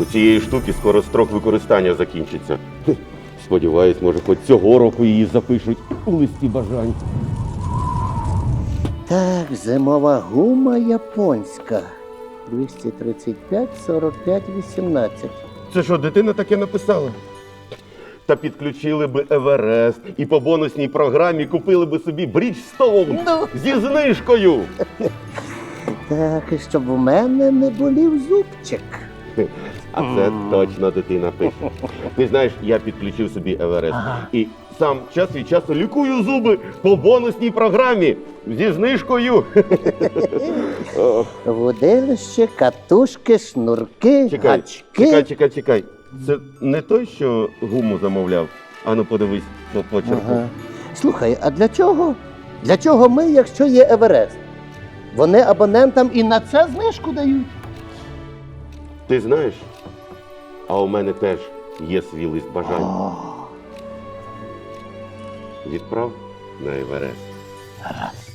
У цієї штуки скоро строк використання закінчиться. Сподіваюсь, може, хоч цього року її запишуть у листі бажань. Так, зимова гума японська. 235, 45, 18. Це що, дитина таке написала? Та підключили би Еверест і по бонусній програмі купили би собі Бріджстоун зі знижкою. Так, і щоб у мене не болів зубчик. А це точно дитина пише. Ти знаєш, я підключив собі Еверест і сам час від часу лікую зуби по бонусній програмі зі знижкою. Водилище, катушки, шнурки, Чекай, гачки. чекай, чекай, чекай. Це не той, що гуму замовляв. Ану, подивись по почерку. Ага. Слухай, а для чого? Для чого ми, якщо є Еверест? Вони абонентам і на це знижку дають. Ти знаєш, а у мене теж є свій лист бажань. Відправ на Еверест. Гаразд.